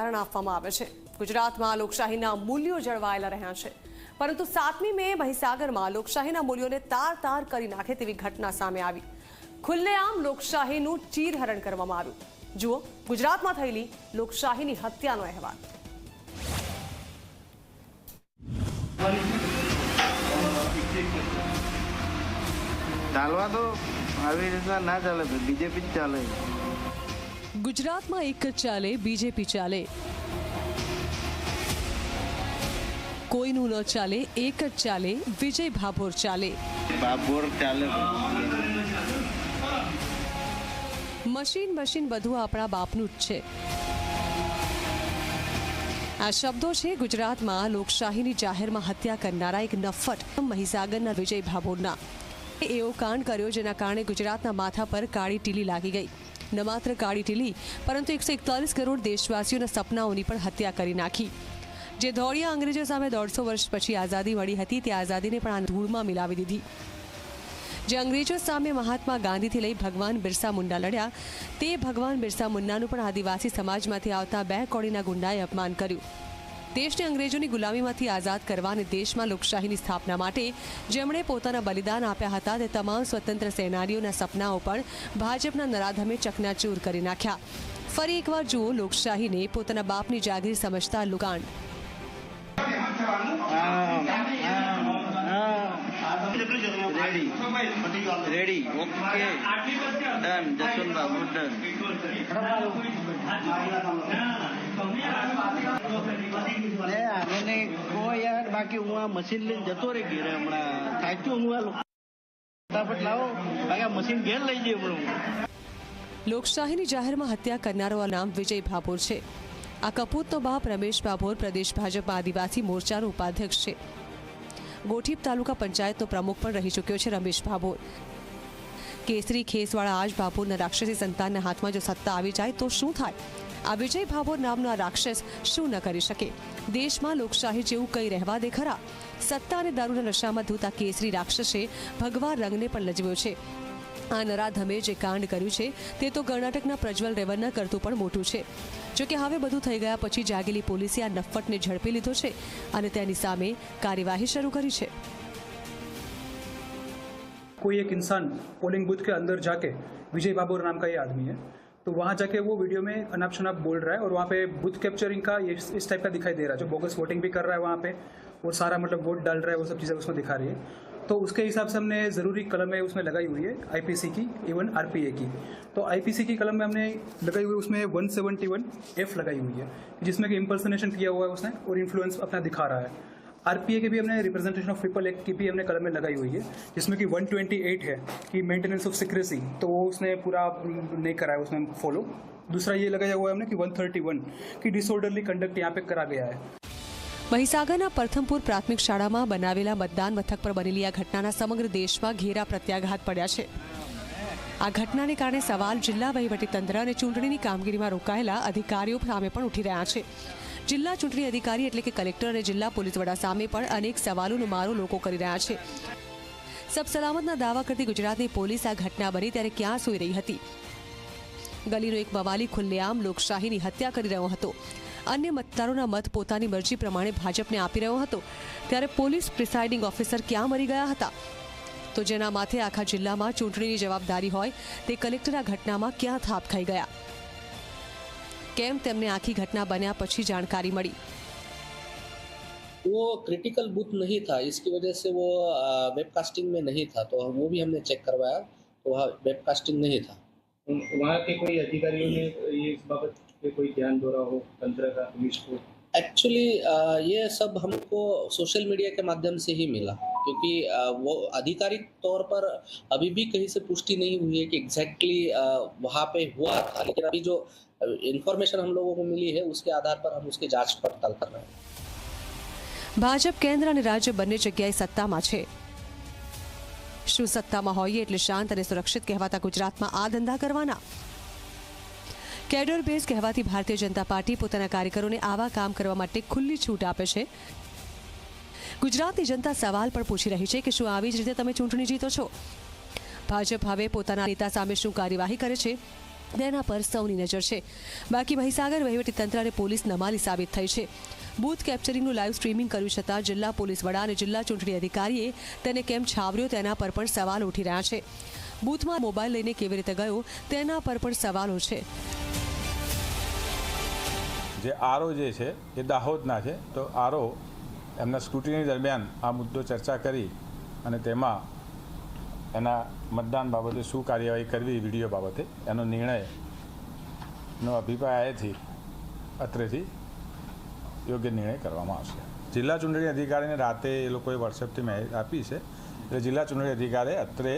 ઉદાહરણ આપવામાં આવે છે. ગુજરાતમાં લોકશાહીના મૂલ્યો જળવાયેલા રહ્યા છે. પરંતુ સાતમી મે મહીસાગરમાં લોકશાહીના મૂલ્યોને તાર તાર કરી નાખે તેવી ઘટના સામે આવી. ખુલ્લેઆમ લોકશાહીનું ચીરહરણ કરવામાં આવ્યું. જુઓ, ગુજરાતમાં થયેલી લોકશાહીની હત્યાનો અહેવાલ. ચાલવા તો આવી રીતના ના ચાલે બીજેપી જ ચાલે. ગુજરાતમાં એક જ ચાલે બીજેપી ચાલે. કોઈનું ન ચાલે એક જ ચાલે વિજય ભાભોર ચાલે. મશીન મશીન બધું આપણા બાપનું જ છે. આ શબ્દો છે ગુજરાતમાં લોકશાહીની જાહેરમાં હત્યા કરનારા એક નફટ મહીસાગરના વિજય ભાભોરના. એવો કાંડ કર્યો જેના કારણે ગુજરાતના માથા પર કાળી ટીલી લાગી ગઈ. ન માત્ર કાળી ટીલી પરંતુ એકસો એકતાલીસ કરોડ દેશવાસીઓના સપનાઓની પણ હત્યા કરી નાખી. જે ધોળિયા અંગ્રેજો સામે દોઢસો વર્ષ પછી આઝાદી મળી હતી, તે આઝાદીને પણ આ ધૂળમાં મિલાવી દીધી. જે અંગ્રેજો સામે મહાત્મા ગાંધીથી લઈ ભગવાન બિરસા મુંડા લડ્યા, તે ભગવાન બિરસા મુંડાનું પણ આદિવાસી સમાજમાંથી આવતા બે કોડીના ગુંડાએ અપમાન કર્યું. દેશને અંગ્રેજોની ગુલામીમાંથી આઝાદ કરવા અને દેશમાં લોકશાહીની સ્થાપના માટે જેમણે પોતાના બલિદાન આપ્યા હતા તે તમામ સ્વતંત્ર સેનાનીઓના સપનાઓ પણ ભાજપના નરાધમે ચકનાચૂર કરી નાખ્યા. ફરી એકવાર જુઓ લોકશાહીને પોતાના બાપની જાગીર સમજતા લુકાંડ ready. Okay. Done. Jaswantbhai good done. આને કહો યાર. બાકી હું આ મશીન લઈને જતો રહી ઘેરે હમણાં. સાચું હું આ ફટાફટ લાવો. બાકી આ મશીન ઘેર લઈ જઈએ હમણાં લોકશાહીની જાહેરમાં હત્યા કરનારો આ નામ વિજય ભાભોર છે. આ કપૂતનો બાપ રમેશ ભાભોર પ્રદેશ ભાજપ આદિવાસી મોરચાનો ઉપાધ્યક્ષ છે. ગોઠીપ તાલુકા પંચાયતનો પ્રમુખ પણ રહી ચૂક્યો છે રમેશ ભાભોર. કેસરી ખેસવાળા આજ ભાભોરના રાક્ષસી સંતાનના હાથમાં જો સત્તા આવી જાય તો શું થાય? આ વિજય ભાભોર નામના રાક્ષસ શું ન કરી શકે? દેશમાં લોકશાહી જેવું કંઈ રહેવા દે ખરા? સત્તા અને દારૂના નશામાં ધૂતા કેસરી રાક્ષસે ભગવા રંગને પણ લજવ્યો છે. આ નરાધમે જે કાંડ કર્યું છે, તે તો કર્ણાટકના પ્રજ્વલ રેવન્ના કરતું પણ મોટું છે. જોકે હવે બધું થઈ ગયા પછી જાગેલી પોલીસે આ નફટને ઝડપી લીધો છે અને તેની સામે કાર્યવાહી શરૂ કરી છે. કોઈ એક ઇન્સાન પોલિંગ બૂથ કે અંદર જાકે વિજય બાબુર નામ કા આદમી હૈ? तो वहाँ जाके वो वीडियो में अनाप शनाप बोल रहा है और वहाँ पे बुथ कैप्चरिंग का ये इस टाइप का दिखाई दे रहा है। जो बोगस वोटिंग भी कर रहा है वहाँ पे और सारा मतलब वोट डाल रहा है, वो सब चीज़ें उसमें दिखा रही है। तो उसके हिसाब से हमने ज़रूरी कलमें उसमें लगाई हुई है आईपीसी की इवन आरपीए की। तो आईपीसी की कलम में हमने लगाई हुई, उसमें 171 एफ़ लगाई हुई है, जिसमें कि इम्पर्सनेशन किया हुआ है उसने और इन्फ्लुएंस अपना दिखा रहा है। आरपीए के भी हमने रिप्रेजेंटेशन ऑफ पीपल एक्ट की भी हमने कलम में लगाई हुई है जिसमें कि 128 है कि मेंटेनेंस ऑफ सिक्रेसी तो वो उसने पूरा नहीं करा है उसमें फॉलो दूसरा ये लगाया हुआ है हमने कि 131 कि डिसऑर्डरली कंडक्ट यहाँ पे करा गया है મહીસાગરના પ્રથમપુર પ્રાથમિક શાળામાં બનાવેલા મતદાન મથક પર બનેલી આ ઘટનાના સમગ્ર દેશમાં ઘેરા પ્રત્યાઘાત પડ્યા છે આ ઘટનાને કારણે સવાલ જિલ્લા વહીવટીતંત્ર અને ચૂંટણીની કામગીરીમાં રોકાયેલા અધિકારીઓ સામે પણ ઉઠી રહ્યા છે જિલ્લા ચૂંટણી અધિકારી એટલે કે કલેક્ટર અને જિલ્લા પોલીસ વડા સામે પણ અનેક સવાલોનો મારો લોકો કરી રહ્યા છે. સબ સલામતના દાવા કરતી ગુજરાતની પોલીસ આ ઘટના બની ત્યારે ક્યાં સૂઈ રહી હતી? ગલીનો એક બવાલી ખુલ્લેઆમ લોકશાહીની હત્યા કરી રહ્યો હતો. અન્ય મતદારોના મત પોતાની મરજી પ્રમાણે ભાજપને આપી રહ્યો હતો. ત્યારે પોલીસ પ્રિસાઇડિંગ ઓફિસર ક્યાં મરી ગયા હતા? તો જેના માથે આખા જિલ્લામાં ચૂંટણીની જવાબદારી હોય તે કલેક્ટર આ ઘટનામાં ક્યાં થાપ ખાઈ ગયા? કેમ તેમને આખી ઘટના બન્યા પછી જાણકારી મળી वो क्रिटिकल बूथ नहीं था इसकी वजह से वो वेबकास्टिंग में नहीं था तो वो भी हमने चेक करवाया तो वहाँ वेबकास्टिंग नहीं था वहाँ के कोई अधिकारियों ने ये इस बाबत पे कोई ध्यान दो रहा हो तंत्र का पुलिस को एक्चुअली ये सब हमको सोशल मीडिया के माध्यम से ही मिला क्योंकि अ, वो आधिकारिक तौर पर अभी भी कहीं से पुष्टि नहीं हुई है कि एग्जैक्टली वहाँ पे हुआ था लेकिन अभी जो इन्फॉर्मेशन हम लोगों को मिली है उसके आधार पर हम उसकी जांच पड़ताल कर रहे हैं ભાજપ કેન્દ્ર અને રાજ્ય બંને જગ્યાએ સત્તામાં છે શું સત્તામાં હોઈએ એટલે શાંત અને સુરક્ષિત કહેવાતા ગુજરાતમાં આ ધંધા કરવાના કેડર બેઝ કહેવાતી ભારતીય જનતા પાર્ટી પોતાના કાર્યકરોને આવા કામ કરવા માટે ખુલ્લી છૂટ આપે છે ગુજરાતની જનતા સવાલ પણ પૂછી રહી છે કે શું આવી જ રીતે તમે ચૂંટણી જીતો છો ભાજપ હવે પોતાના નેતા સામે શું કાર્યવાહી કરે છે તેના પર સૌની નજર છે. બાકી મહીસાગર વહીવટીતંત્ર અને પોલીસ નમાલી સાબિત થઈ છે. બૂથ કેપ્ચરિંગનું લાઈવ સ્ટ્રીમિંગ કર્યું છતાં જિલ્લા પોલીસ વડા અને જિલ્લા ચૂંટણી અધિકારીએ તેને કેમ છાવર્યો તેના પર પણ સવાલ ઉઠી રહ્યા છે. બૂથમાં મોબાઈલ લઈને કેવી રીતે ગયો તેના પર પણ સવાલો છે. જે આરો જે છે, એ દાહોદના છે. તો આરો એમના સ્કૂટીની દરમિયાન આ મુદ્દો ચર્ચા કરી અને તેમાં એના મતદાન બાબતે શું કાર્યવાહી કરવી વીડિયો બાબતે એનો નિર્ણયનો અભિપ્રાયથી અત્રેથી યોગ્ય નિર્ણય કરવામાં આવશે. જિલ્લા ચૂંટણી અધિકારીને રાતે એ લોકોએ વોટ્સએપથી મેસેજ આપી છે. એટલે જિલ્લા ચૂંટણી અધિકારી અત્રે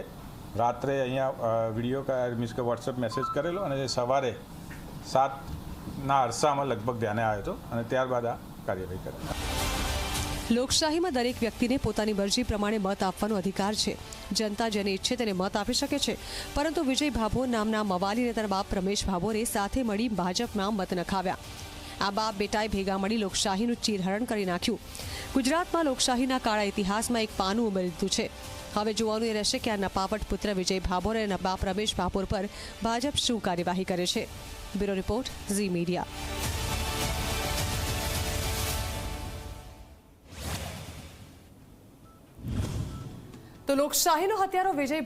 રાત્રે અહીંયા વીડિયો મીન્સ કે વોટ્સએપ મેસેજ કરેલો અને સવારે સાતના અરસામાં લગભગ ધ્યાને આવ્યો હતો અને ત્યારબાદ આ કાર્યવાહી કરેલી લોકશાહીમાં દરેક વ્યક્તિને પોતાની મરજી પ્રમાણે મત આપવાનો અધિકાર છે. જનતા જેને ઈચ્છે તેને મત આપી શકે છે. પરંતુ વિજય ભાભોર નામના મવાલી અને બાપ રમેશ ભાભોરે સાથે મળી ભાજપના મત નખાવ્યા. આ બાપ બેટાએ ભેગા મળી લોકશાહીનું ચીરહરણ કરી નાખ્યું. ગુજરાતમાં લોકશાહીના કાળા ઇતિહાસમાં એક પાનું ઉમેરી દીધું છે. હવે જોવાનું એ રહેશે કે આ નપાવટ પુત્ર વિજય ભાભોર અને બાપ રમેશ ભાભોર પર ભાજપ શું કાર્યવાહી કરે છે. Bureau report Zee media. તો લોકશાહીનો હત્યારો વિજય